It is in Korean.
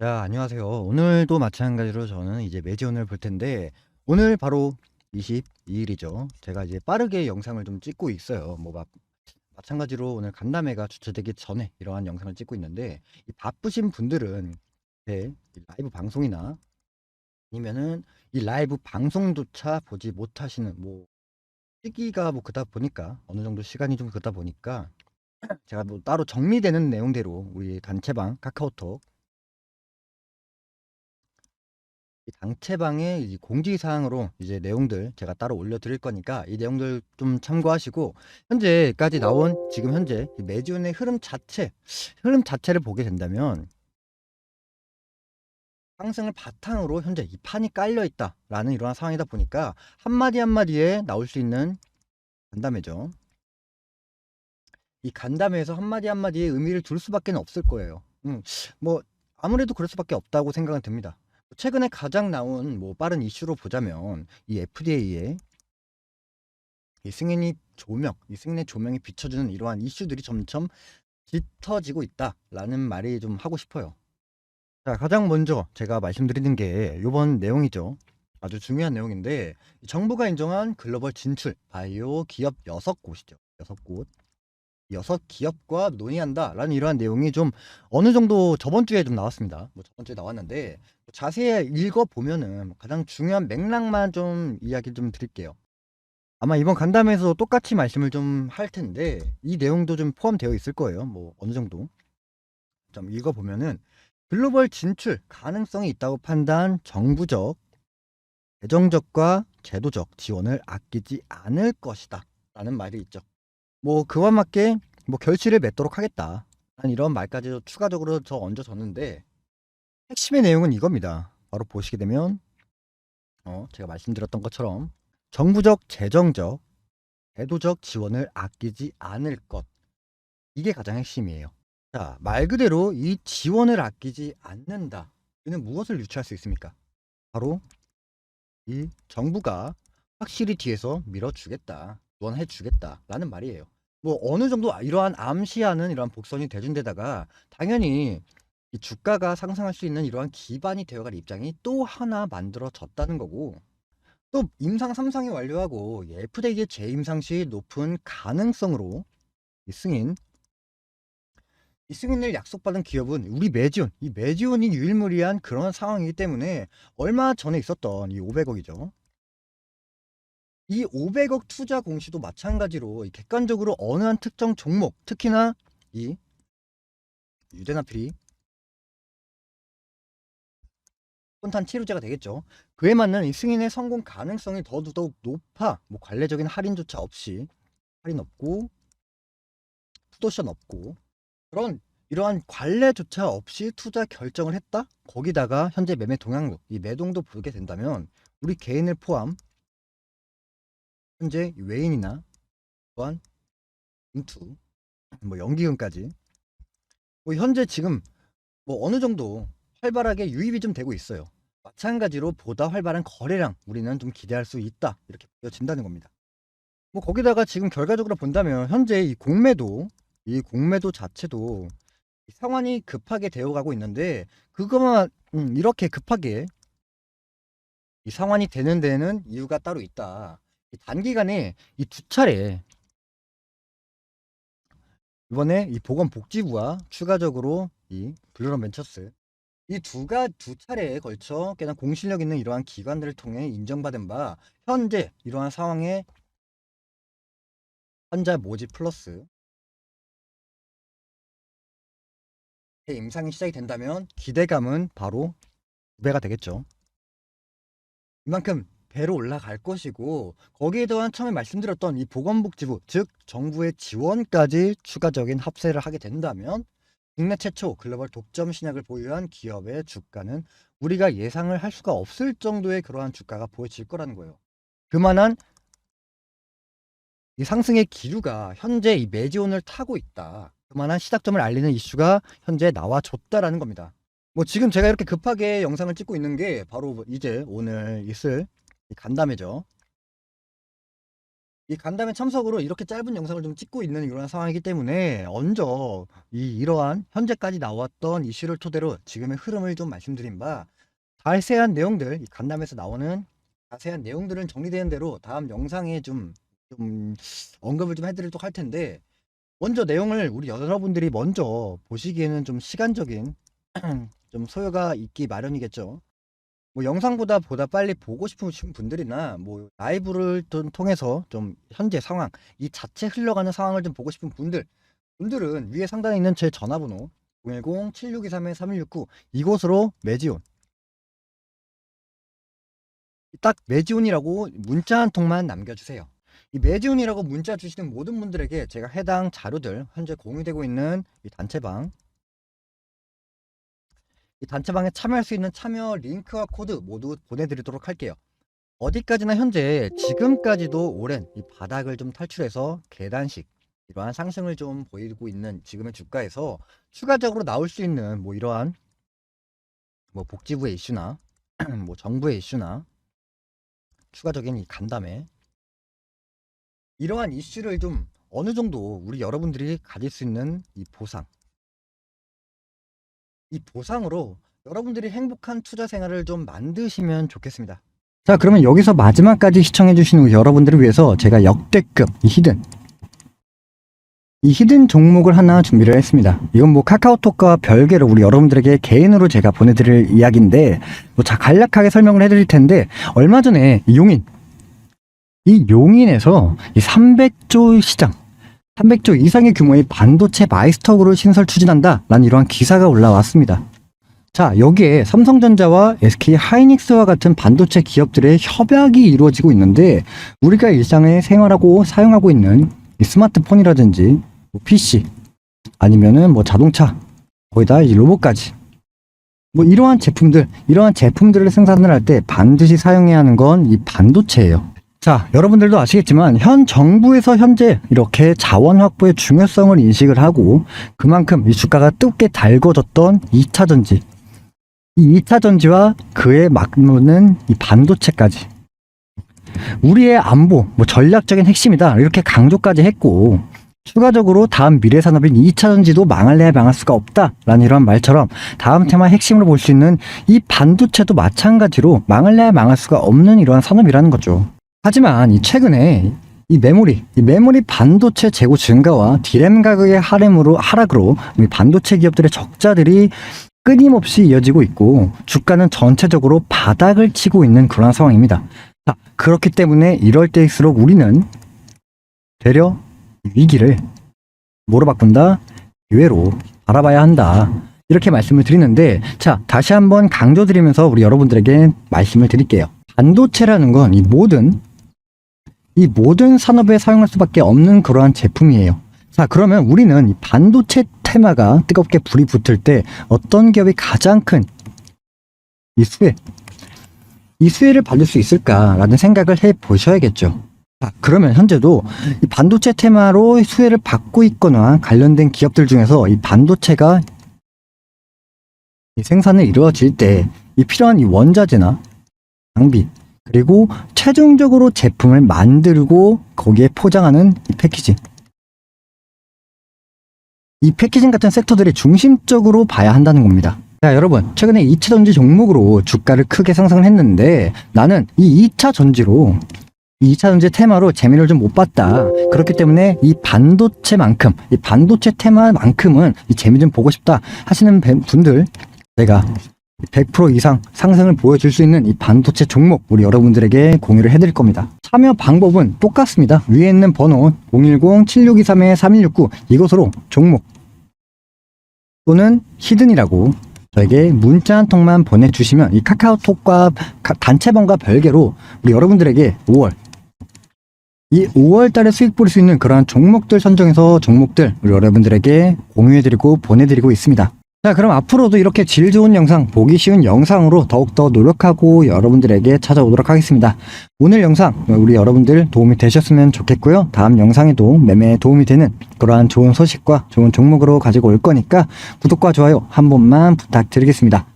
자, 안녕하세요. 오늘도 마찬가지로 저는 이제 매지온을 볼 텐데, 오늘 바로 22일이죠. 제가 이제 빠르게 영상을 좀 찍고 있어요. 뭐, 마, 마찬가지로 오늘 간담회가 주최되기 전에 이러한 영상을 찍고 있는데, 이 바쁘신 분들은 제 라이브 방송이나 아니면은 이 라이브 방송조차 보지 못하시는, 뭐, 시기가 뭐 그다 보니까, 어느 정도 시간이 좀 그다 보니까, 제가 뭐 따로 정리되는 내용대로 우리 단체방 카카오톡 이 당체방의 이 공지사항으로 이제 내용들 제가 따로 올려드릴 거니까 이 내용들 좀 참고하시고 현재까지 나온 지금 현재 이 매주의 흐름 자체 흐름 자체를 보게 된다면 상승을 바탕으로 현재 이 판이 깔려 있다라는 이러한 상황이다 보니까 한마디 한마디에 나올 수 있는 간담회죠. 이 간담회에서 한마디 한마디에 의미를 둘 수밖에 없을 거예요. 음, 뭐 아무래도 그럴 수밖에 없다고 생각은 듭니다. 최근에 가장 나온 뭐 빠른 이슈로 보자면 이 FDA의 이 승인이 조명, 이 승인의 조명이 비춰주는 이러한 이슈들이 점점 짙어지고 있다라는 말이 좀 하고 싶어요. 자, 가장 먼저 제가 말씀드리는 게 이번 내용이죠. 아주 중요한 내용인데 정부가 인정한 글로벌 진출 바이오 기업 6곳이죠. 6곳. 여섯 기업과 논의한다라는 이러한 내용이 좀 어느 정도 저번 주에 좀 나왔습니다. 뭐 저번 주에 나왔는데 자세히 읽어 보면은 가장 중요한 맥락만 좀 이야기 좀 드릴게요. 아마 이번 간담회에서 똑같이 말씀을 좀 할 텐데 이 내용도 좀 포함되어 있을 거예요. 뭐 어느 정도 좀 읽어 보면은 글로벌 진출 가능성이 있다고 판단 정부적 재정적과 제도적 지원을 아끼지 않을 것이다 라는 말이 있죠. 뭐 그와 맞게 뭐 결실을 맺도록 하겠다. 한 이런 말까지 추가적으로 저 얹어졌는데 핵심의 내용은 이겁니다. 바로 보시게 되면 어, 제가 말씀드렸던 것처럼 정부적, 재정적, 제도적 지원을 아끼지 않을 것 이게 가장 핵심이에요. 자, 말 그대로 이 지원을 아끼지 않는다. 이는 무엇을 유추할 수 있습니까? 바로 이 정부가 확실히 뒤에서 밀어주겠다, 지원해주겠다라는 말이에요. 뭐 어느 정도 이러한 암시하는 이러한 복선이 대준데다가 당연히 이 주가가 상승할 수 있는 이러한 기반이 되어갈 입장이 또 하나 만들어졌다는 거고 또 임상 3상이 완료하고 FDA의 재임상 시 높은 가능성으로 이 승인 이 승인을 약속받은 기업은 우리 매지온 이 매지온이 유일무이한 그런 상황이기 때문에 얼마 전에 있었던 이 500억이죠 이 500억 투자 공시도 마찬가지로 객관적으로 어느 한 특정 종목, 특히나 이 유대나필이 혼탄 치료제가 되겠죠. 그에 맞는 이 승인의 성공 가능성이 더더욱 높아. 뭐 관례적인 할인조차 없이 할인 없고 푸도션 없고 그런 이러한 관례조차 없이 투자 결정을 했다. 거기다가 현재 매매 동향도 이 매동도 보게 된다면 우리 개인을 포함 현재 외인이나 또한 인투, 뭐 연기금까지 뭐 현재 지금 뭐 어느 정도 활발하게 유입이 좀 되고 있어요. 마찬가지로 보다 활발한 거래량 우리는 좀 기대할 수 있다 이렇게 보여진다는 겁니다. 뭐 거기다가 지금 결과적으로 본다면 현재 이 공매도 이 공매도 자체도 상황이 급하게 되어가고 있는데 그거만 음, 이렇게 급하게 이 상황이 되는 데는 이유가 따로 있다. 단기간에 이 두 차례 이번에 이 보건복지부와 추가적으로 이 블루런 벤처스 이 두가 두 차례에 걸쳐 꽤나 공실력 있는 이러한 기관들을 통해 인정받은 바 현재 이러한 상황에 환자 모집 플러스 임상이 시작이 된다면 기대감은 바로 두 배가 되겠죠. 이만큼 배로 올라갈 것이고 거기에 더한 처음에 말씀드렸던 이 보건복지부 즉 정부의 지원까지 추가적인 합세를 하게 된다면 국내 최초 글로벌 독점 신약을 보유한 기업의 주가는 우리가 예상을 할 수가 없을 정도의 그러한 주가가 보여질 거라는 거예요. 그만한 이 상승의 기류가 현재 이 매지온을 타고 있다. 그만한 시작점을 알리는 이슈가 현재 나와줬다라는 겁니다. 뭐 지금 제가 이렇게 급하게 영상을 찍고 있는 게 바로 이제 오늘 있을 간담회죠. 이 간담회 참석으로 이렇게 짧은 영상을 좀 찍고 있는 이런 상황이기 때문에 먼저 이 이러한 현재까지 나왔던 이슈를 토대로 지금의 흐름을 좀 말씀드린 바 자세한 내용들 이 간담회에서 나오는 자세한 내용들은 정리된 대로 다음 영상에 좀, 좀 언급을 좀 해드리도록 할 텐데 먼저 내용을 우리 여러분들이 먼저 보시기에는 좀 시간적인 좀 소요가 있기 마련이겠죠. 뭐 영상보다 보다 빨리 보고 싶으신 분들이나 뭐 라이브를 좀 통해서 좀 현재 상황 이 자체 흘러가는 상황을 좀 보고 싶은 분들 분들은 위에 상단에 있는 제 전화번호 010-7623-3169 이곳으로 매지온 딱 매지온이라고 문자 한 통만 남겨주세요. 이 매지온이라고 문자 주시는 모든 분들에게 제가 해당 자료들 현재 공유되고 있는 이 단체방 이 단체방에 참여할 수 있는 참여 링크와 코드 모두 보내드리도록 할게요. 어디까지나 현재 지금까지도 오랜 이 바닥을 좀 탈출해서 계단식 이러한 상승을 좀 보이고 있는 지금의 주가에서 추가적으로 나올 수 있는 뭐 이러한 뭐 복지부의 이슈나 뭐 정부의 이슈나 추가적인 이 간담회 이러한 이슈를 좀 어느 정도 우리 여러분들이 가질 수 있는 이 보상 이 보상으로 여러분들이 행복한 투자 생활을 좀 만드시면 좋겠습니다. 자, 그러면 여기서 마지막까지 시청해주신 여러분들을 위해서 제가 역대급 이 히든 이 히든 종목을 하나 준비를 했습니다. 이건 뭐 카카오톡과 별개로 우리 여러분들에게 개인으로 제가 보내드릴 이야기인데 뭐 자, 간략하게 설명을 해드릴 텐데 얼마 전에 이 용인 이 용인에서 이 300조 시장 300조 이상의 규모의 반도체 마이스터그를 신설 추진한다 라는 이러한 기사가 올라왔습니다. 자, 여기에 삼성전자와 SK 하이닉스와 같은 반도체 기업들의 협약이 이루어지고 있는데 우리가 일상에 생활하고 사용하고 있는 이 스마트폰이라든지 뭐 PC 아니면은 뭐 자동차 거기다 이 로봇까지 뭐 이러한 제품들 이러한 제품들을 생산을 할 때 반드시 사용해야 하는 건 이 반도체예요. 자, 여러분들도 아시겠지만 현 정부에서 현재 이렇게 자원 확보의 중요성을 인식을 하고 그만큼 이 주가가 뜨겁게 달궈졌던 2차 전지 이 2차 전지와 그에 맞는 이 반도체까지 우리의 안보, 뭐 전략적인 핵심이다 이렇게 강조까지 했고 추가적으로 다음 미래 산업인 2차 전지도 망할래야 망할 수가 없다라는 이런 말처럼 다음 테마 핵심으로 볼 수 있는 이 반도체도 마찬가지로 망할래야 망할 수가 없는 이러한 산업이라는 거죠. 하지만 이 최근에 이 메모리, 이 메모리 반도체 재고 증가와 디램 가격의 하락으로 하락으로 이 반도체 기업들의 적자들이 끊임없이 이어지고 있고 주가는 전체적으로 바닥을 치고 있는 그런 상황입니다. 자, 그렇기 때문에 이럴 때일수록 우리는 되려 위기를 뭐로 바꾼다? 기회로 바라봐야 한다. 이렇게 말씀을 드리는데 자, 다시 한번 강조드리면서 우리 여러분들에게 말씀을 드릴게요. 반도체라는 건 이 모든 이 모든 산업에 사용할 수밖에 없는 그러한 제품이에요. 자, 그러면 우리는 이 반도체 테마가 뜨겁게 불이 붙을 때 어떤 기업이 가장 큰 이 수혜, 이 수혜를 받을 수 있을까라는 생각을 해 보셔야겠죠. 자, 그러면 현재도 이 반도체 테마로 수혜를 받고 있거나 관련된 기업들 중에서 이 반도체가 이 생산을 이루어질 때 이 필요한 이 원자재나 장비 그리고 최종적으로 제품을 만들고 거기에 포장하는 이 패키징. 이 패키징 같은 섹터들이 중심적으로 봐야 한다는 겁니다. 자, 여러분, 최근에 2차 전지 종목으로 주가를 크게 상승을 했는데 나는 이 2차 전지로 이 2차 전지 테마로 재미를 좀 못 봤다. 그렇기 때문에 이 반도체만큼, 이 반도체 테마만큼은 이 재미 좀 보고 싶다 하시는 배- 분들 제가 100% 이상 상승을 보여줄 수 있는 이 반도체 종목 우리 여러분들에게 공유를 해드릴 겁니다. 참여 방법은 똑같습니다. 위에 있는 번호 010-7623-3169 이곳으로 종목 또는 히든이라고 저에게 문자 한 통만 보내주시면 이 카카오톡과 가- 단체방과 별개로 우리 여러분들에게 5월 이 5월 달에 수익 볼수 있는 그러한 종목들 선정해서 종목들 우리 여러분들에게 공유해드리고 보내드리고 있습니다. 자, 그럼 앞으로도 이렇게 질 좋은 영상, 보기 쉬운 영상으로 더욱더 노력하고 여러분들에게 찾아오도록 하겠습니다. 오늘 영상 우리 여러분들 도움이 되셨으면 좋겠고요. 다음 영상에도 매매에 도움이 되는 그러한 좋은 소식과 좋은 종목으로 가지고 올 거니까 구독과 좋아요 한 번만 부탁드리겠습니다.